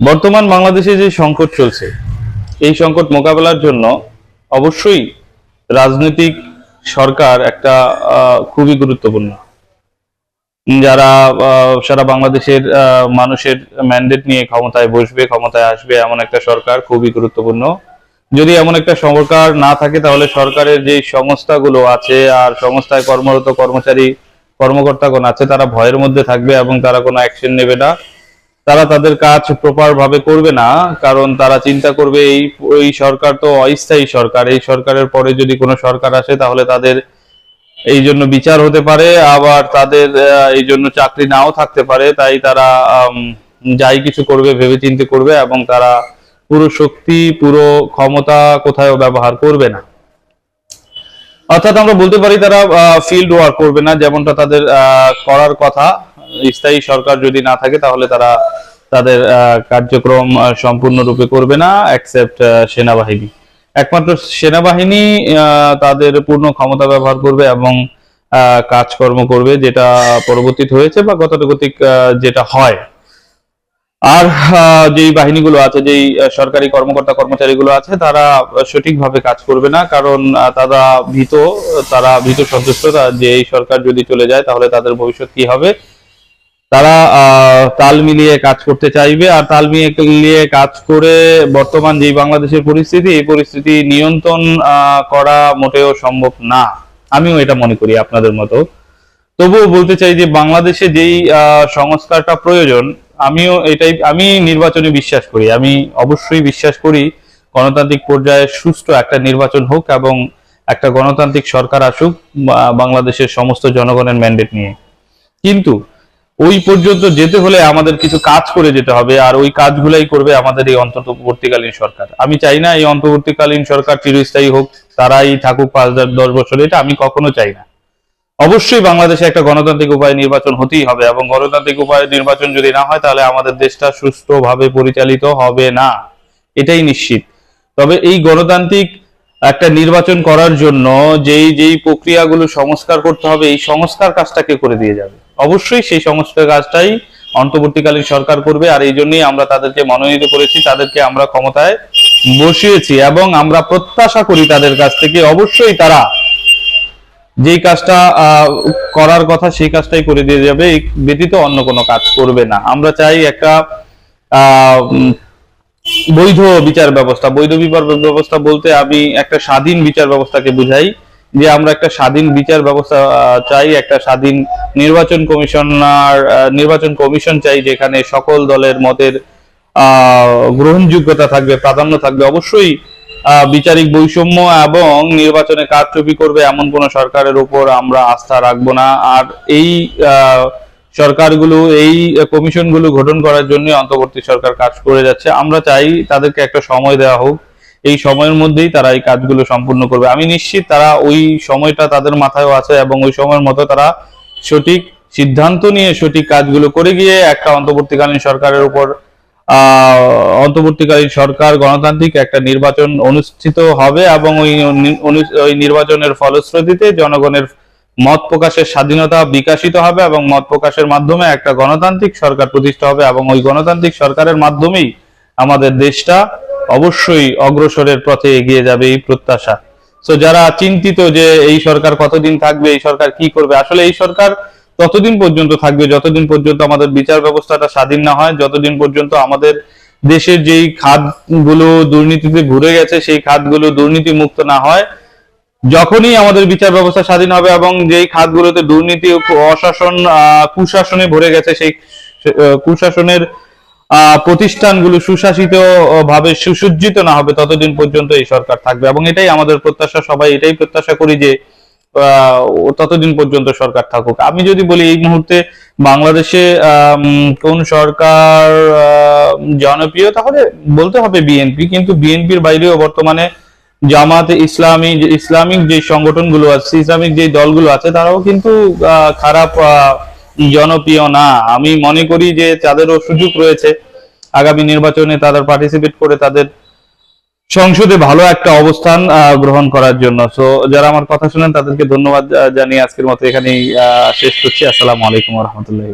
বর্তমান বাংলাদেশে যে সংকট চলছে, এই সংকট মোকাবেলার জন্য অবশ্যই রাজনৈতিক সরকার একটা খুবই গুরুত্বপূর্ণ। যারা সারা বাংলাদেশের মানুষের ম্যান্ডেট নিয়ে ক্ষমতায় বসবে, ক্ষমতায় আসবে এমন একটা সরকার খুবই গুরুত্বপূর্ণ। যদি এমন একটা সরকার না থাকে, তাহলে সরকারের যে সংস্থাগুলো আছে আর সংস্থায় কর্মরত কর্মচারী, কর্মকর্তাগণ আছে, তারা ভয়ের মধ্যে থাকবে এবং তারা কোনো অ্যাকশন নেবে না। তারা তাদের কাজ প্রপার ভাবে করবে না, কারণ তারা চিন্তা করবে এই এই সরকার তো অস্থায়ী সরকার, এই সরকারের পরে যদি কোনো সরকার আসে তাহলে তাদের এই জন্য বিচার হতে পারে, আবার তাদের এই জন্য চাকরি নাও থাকতে পারে, তাই তারা যাই কিছু করবে ভেবে চিন্তে করবে এবং তারা পুরো শক্তি, পুরো ক্ষমতা কোথাও ব্যবহার করবে না। অর্থাৎ আমরা বলতে পারি তারা ফিল্ড ওয়ার্ক করবে না, যেমনটা তাদের করার কথা। স্থায়ী সরকার যদি না থাকে, তাহলে তারা তাদের কার্যক্রম সম্পূর্ণরূপে করবে না অ্যাকসেপ্ট সেনাবাহিনী। একমাত্র সেনাবাহিনী তাদের পূর্ণ ক্ষমতা ব্যবহার করবে এবং কাজকর্ম করবে, যেটা পরবর্তীতে হয়েছে বা গতানুগতিক যেটা হয়। আর যেই বাহিনীগুলো আছে, যেই সরকারি কর্মকর্তা কর্মচারীগুলো আছে, তারা সঠিকভাবে কাজ করবে না, কারণ তারা ভীত তারা ভীত সন্তুষ্ট যে এই সরকার যদি চলে যায়, তাহলে তাদের ভবিষ্যৎ কি হবে? তারা তাল মিলিয়ে কাজ করতে চাইবে আর তাল মিলিয়ে কাজ করে বর্তমান যে বাংলাদেশের পরিস্থিতি, এই পরিস্থিতি নিয়ন্ত্রণ করা মোটেও সম্ভব না। আমিও এটা মনে করি আপনাদের মতো। তবুও বলতে চাই যে বাংলাদেশে যেই সংস্কারটা প্রয়োজন, আমিও এটাই, আমি নির্বাচনে বিশ্বাস করি। আমি অবশ্যই বিশ্বাস করি গণতান্ত্রিক পর্যায়ে সুষ্ঠু একটা নির্বাচন হোক এবং একটা গণতান্ত্রিক সরকার আসুক বাংলাদেশের সমস্ত জনগণের ম্যান্ডেট নিয়ে। কিন্তু ওই পর্যন্ত যেতে হলে আমাদের কিছু কাজ করে যেতে হবে, আর ওই কাজগুলাই করবে আমাদের এই অন্তর্বর্তীকালীন সরকার। আমি চাই না এই অন্তর্বর্তীকালীন সরকার চিরস্থায়ী হোক, তারাই থাকুক পাঁচ দশ বছর, এটা আমি কখনো চাই না। অবশ্যই বাংলাদেশে একটা গণতান্ত্রিক উপায়ে নির্বাচন হতেই হবে, এবং গণতান্ত্রিক উপায়ে নির্বাচন যদি না হয়, তাহলে আমাদের দেশটা সুষ্ঠুভাবে পরিচালিত হবে না, এটাই নিশ্চিত। তবে এই গণতান্ত্রিক একটা নির্বাচন করার জন্য যেই যেই প্রক্রিয়াগুলো সংস্কার করতে হবে, এই সংস্কার কাজটাকে করে দিয়ে যাবে? অবশ্যই সেই সংস্কার কাজটাই অন্তর্বর্তীকালীন সরকার করবে, আর এই জন্যই আমরা তাদেরকে মনোনীত করেছি, তাদেরকে আমরা ক্ষমতায় বসিয়েছি, এবং আমরা প্রত্যাশা করি তাদের কাছ থেকে, অবশ্যই তারা যেই কাজটা করার কথা সেই কাজটাই করে দিয়ে যাবে, ব্যতীত অন্য কোনো কাজ করবে না। আমরা চাই একটা বৈধ বিচার ব্যবস্থা বৈধ বিচার ব্যবস্থা বলতে আমি একটা স্বাধীন বিচার ব্যবস্থাকে বুঝাই যে আমরা একটা স্বাধীন বিচার ব্যবস্থা চাই একটা স্বাধীন নির্বাচন কমিশনার নির্বাচন কমিশন চাই যেখানে সকল দলের মতের গ্রহণযোগ্যতা থাকবে প্রাধান্য থাকবে। অবশ্যই বিচারিক বৈষম্য এবং নির্বাচনে কারচুপি করবে এমন কোন সরকারের উপর আমরা আস্থা রাখব না। আর এই আহ, সরকারগুলো এই কমিশনগুলো গঠন করার জন্য অন্তর্বর্তী সরকার কাজ করে যাচ্ছে। আমরা চাই তাদেরকে একটা সময় দেওয়া হোক। এই সময়ের মধ্যেই তারা এই কাজগুলো সম্পূর্ণ করবে। আমি নিশ্চিত তারা ওই সময়টা তাদের মাথায়ও আছে এবং ওই সময়ের মতো তারা সঠিক সিদ্ধান্ত নিয়ে সঠিক কাজগুলো করে গিয়ে একটা অন্তর্বর্তীকালীন সরকারের উপর আহ অন্তর্বর্তীকালীন সরকার গণতান্ত্রিক একটা নির্বাচন অনুষ্ঠিত হবে এবং ওই ওই নির্বাচনের ফলশ্রুতিতে জনগণের মত প্রকাশের স্বাধীনতা বিকাশিত হবে এবং মত প্রকাশের মাধ্যমে একটা গণতান্ত্রিক সরকার প্রতিষ্ঠা হবে এবং ওই গণতান্ত্রিক সরকারের মাধ্যমেই আমাদের দেশটা অবশ্যই অগ্রসরের পথে এগিয়ে যাবে এই প্রত্যাশা। তো যারা চিন্তিত যে এই সরকার কতদিন থাকবে, এই সরকার কি করবে, আসলে এই সরকার ততদিন পর্যন্ত থাকবে, যতদিন পর্যন্ত আমাদের বিচার ব্যবস্থাটা স্বাধীন না হয়, যতদিন পর্যন্ত আমাদের দেশের যেই খাতগুলো দুর্নীতিতে ঘুরে গেছে, সেই খাতগুলো দুর্নীতি মুক্ত না হয় যখনই আমাদের বিচার ব্যবস্থা স্বাধীন হবে এবং যেই খাতগুলোতে দুর্নীতি অশাসন কুশাসনে ভরে গেছে, সেই কুশাসনের প্রতিষ্ঠানগুলো সুশাসিত ভাবে সুসজ্জিত না হবে, ততদিন পর্যন্ত এই সরকার থাকবে। এবং এটাই আমাদের প্রত্যাশা, সবাই এটাই প্রত্যাশা করি যে ততদিন পর্যন্ত সরকার থাকুক। আমি যদি বলি, এই মুহূর্তে বাংলাদেশে কোন সরকার জনপ্রিয়, তাহলে বলতে হবে বিএনপি, কিন্তু বিএনপির বাইরেও বর্তমানে জামাতে ইসলামী ইসলামিক যে সংগঠনগুলো আছে, ইসলামিক যে দলগুলো আছে, তারাও কিন্তু খারাপ জনপ্রিয় না। আমি মনে করি যে তাদেরও সুযোগ রয়েছে। আগামী নির্বাচনে তাদের পার্টিসিপেট করে তাদের সংসদে ভালো একটা অবস্থান গ্রহণ করার জন্য। সো যারা আমার কথা শুনেন, তাদেরকে ধন্যবাদ জানিয়ে আজকের মতো এখানেই শেষ করছি। আসসালামু আলাইকুম রহমতুল্লাহ